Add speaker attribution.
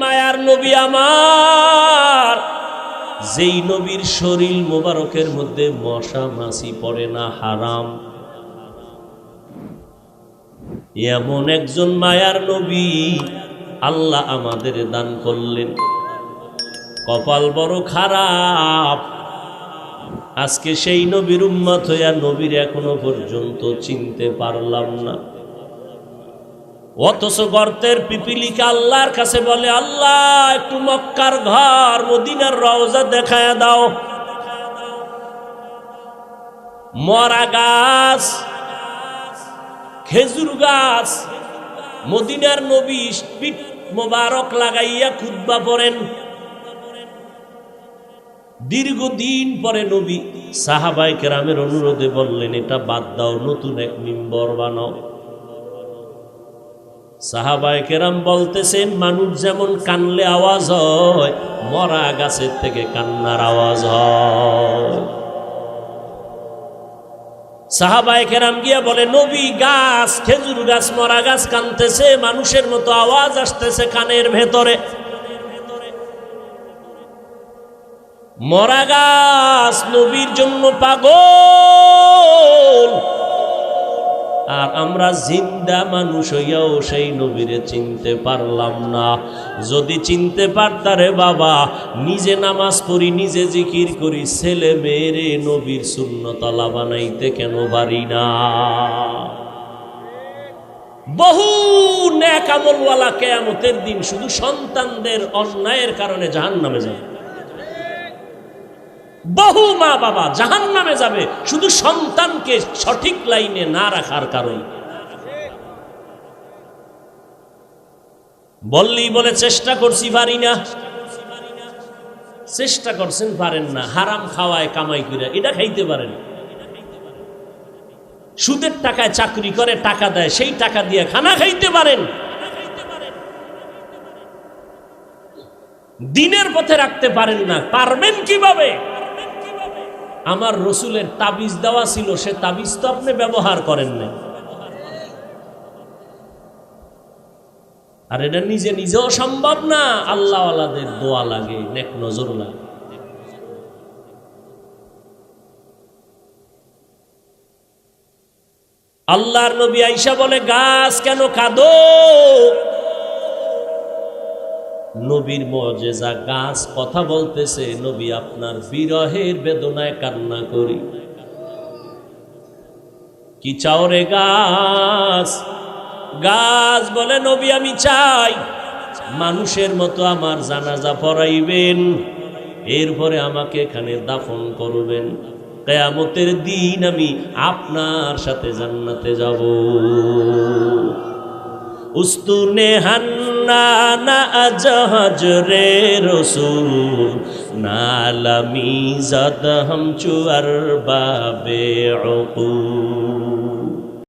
Speaker 1: মায়ার নবী আমার। যেই নবীর শরীর মোবারকের মধ্যে মশা মাছি পড়ে না, হারাম। এমন একজন মায়ার নবী আল্লাহ আমাদের দান করলেন। কপাল বড় খারাপ। আজকে সেই নবীর উম্মত হইয়া নবীর এখনও পর্যন্ত চিনতে পারলাম না। অথচ গর্তের পিপিলিকা আল্লাহর কাছে বলে, আল্লাহ, একটু মক্কার ঘর, মদিনার রওজা দেখায় দাও। মরা গাছ, খেজুর গাছ, মদিনার নবী পিঠ মোবারক লাগাইয়া খুদ্া পড়েন। দীর্ঘদিন পরে নবী সাহাবাই কেরামের অনুরোধে বললেন, এটা বাদ দাও, নতুন এক মিম্বর বানাও। সাহাবায় কেরাম বলতেছেন, মানুষ যেমন কানলে আওয়াজ হয়, মরা গাছের থেকে কান্নার আওয়াজ হয়। সাহাবায় কেরাম গিয়া বলে, নবী গাছ, খেজুর গাছ, মরা গাছ কানতেছে, মানুষের মতো আওয়াজ আসতেছে কানের ভেতরে। মরা গাছ নবীর জন্য পাগল। আমরা জিন্দা মানুষ হইয়াও সেই নবীরে চিনতে পারলাম না। যদি চিনতে পারতারে বাবা, নিজে নামাজ পড়ি, নিজে জিকির করি, ছেলে মেয়েরে নবীর শূন্যতলা বানাইতে কেন পারি না? বহু ন্যাক আমলওয়ালা কেয়ামতের দিন শুধু সন্তানদের অন্যায়ের কারণে জাহান নামে যাবে। বহু মা বাবা জাহান নামে যাবে। শুধু সন্তানকে সঠিক লাইনে না রাখার কারণে। বললেই বলে, চেষ্টা করছি পারি না। চেষ্টা করছেন, পারেন না। হারাম খাওয়ায় কামাই করে এটা খাইতে পারেন। সুদের টাকায় চাকরি করে, টাকা দেয়, সেই টাকা দিয়ে খানা খাইতে পারেন। দিনের পথে রাখতে পারেন না। পারবেন কীভাবে? আমার রসুলের তাবিজ দেওয়া ছিল, সে তাবিজ তো আপনি ব্যবহার করেন না আর এটা নিজে নিজেও সম্ভব না আল্লাহ দোয়া লাগে, নেক নজর লাগে। আল্লাহর নবী আইসা বলে, গাছ কেন কাঁদো? নবীর মজেজা গাছ, কথা বলতেছে, নবী আপনার বিরহের বেদনায় কান্না করি। কি চাও রে গাছ? গাছ বলে, নবী, আমি চাই মানুষের মতো আমার জানাজা পড়াইবেন, এরপরে আমাকে এখানে দাফন করবেন। কেয়ামতের দিন আমি আপনার সাথে জান্নাতে যাব। উস্তুনে হান্না না জাহাজ রে রসুল। নালামি জদ হম চুয়ার বাবে